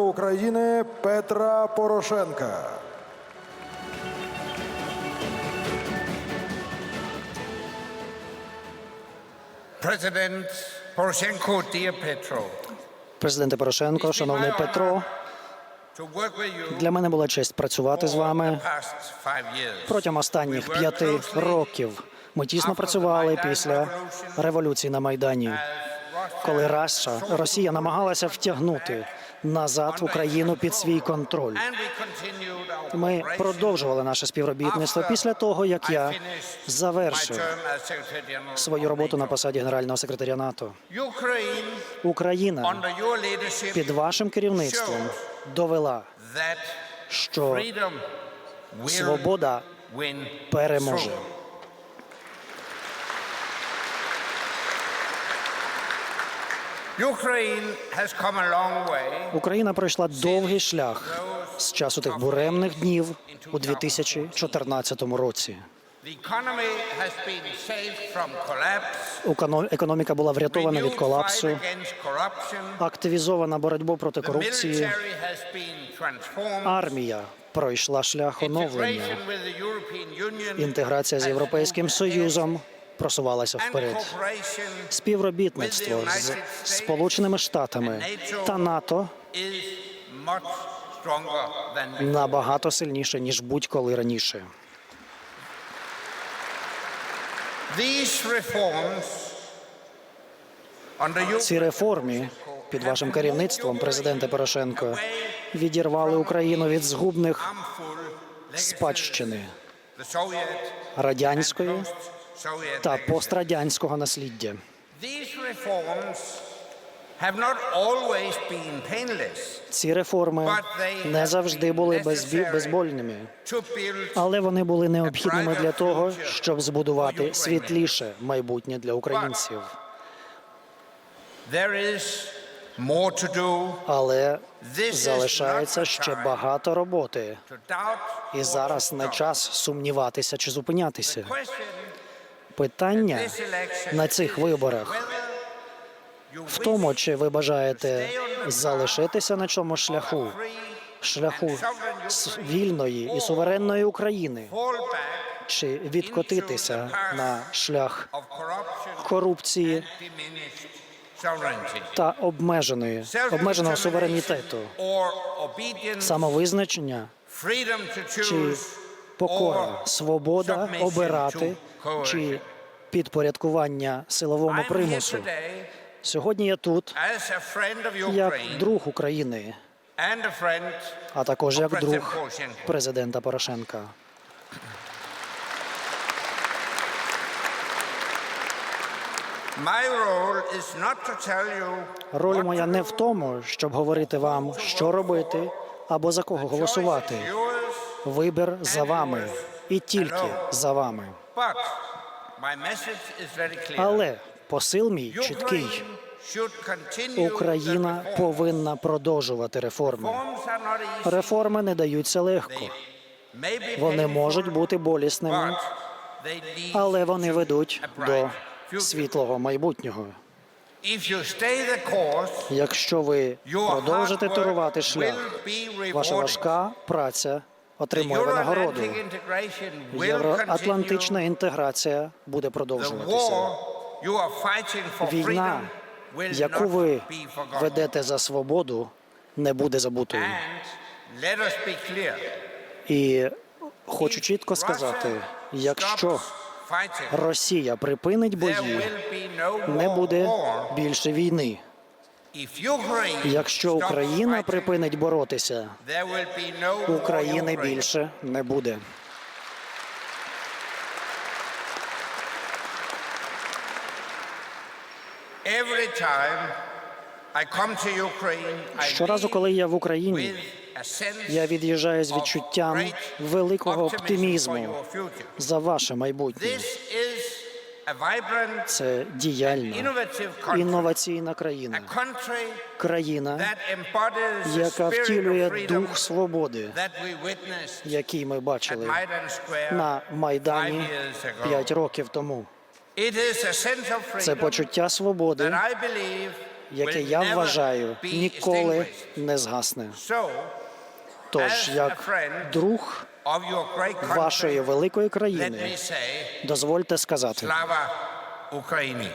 України Петра Порошенка. President Poroshenko, dear Petro, Президенте Порошенко, шановний Петро, для мене була честь працювати з вами протягом останніх п'яти років. Ми тісно працювали після революції на майдані, коли Раша Росія намагалася втягнути назад в Україну під свій контроль. Ми продовжували наше співробітництво після того, як я завершив свою роботу на посаді генерального секретаря НАТО. Україна під вашим керівництвом довела, що свобода переможе. Україна пройшла довгий шлях з часу тих буремних днів у 2014 році. Економіка була врятована від колапсу, активізована боротьба проти корупції. Армія пройшла шлях оновлення. Інтеграція з Європейським. Союзом просувалася вперед. Співробітництво з Сполученими Штатами та НАТО набагато сильніше ніж будь-коли раніше. Ці реформи під вашим керівництвом, президенте Порошенко, відірвали Україну від згубних спадщини радянської та пострадянського насліддя. Ці реформи не завжди були безбі- безбольними, але вони були необхідними для того, щоб збудувати світліше майбутнє для українців. Але залишається ще багато роботи, і зараз не час сумніватися чи зупинятися. Питання на цих виборах. В тому, чи ви бажаєте залишитися на цьому шляху, шляху вільної і суверенної України, чи відкотитися на шлях корупції та обмеженої обмеженого суверенітету, самовизначення чи покора, свобода обирати чи підпорядкування силовому примусу. Сьогодні я тут як друг України, а також як друг президента Порошенка. Роль моя не в тому, щоб говорити вам, що робити або за кого голосувати. Вибір за вами і тільки за вами. Але посил мій чіткий. Україна повинна продовжувати реформи. Реформи не даються легко. Вони можуть бути болісними, але вони ведуть до світлого майбутнього. Якщо ви продовжите турувати шлях, ваша важка праця отримує винагороду. Євроатлантична інтеграція буде продовжуватися. Війна, яку ви ведете за свободу, не буде забутою. І хочу чітко сказати: якщо Росія припинить бої, не буде більше війни. Якщо Україна припинить боротися, України більше не буде. Щоразу, коли я в Україні, я від'їжджаю з відчуттям великого оптимізму за ваше майбутнє. Це діяльна, інноваційна країна, країна, яка втілює дух свободи, який ми бачили на Майдані п'ять років тому. Це почуття свободи, яке я вважаю ніколи не згасне. Тож, як друг вашої великої країни, дозвольте сказати Slava Ukraini.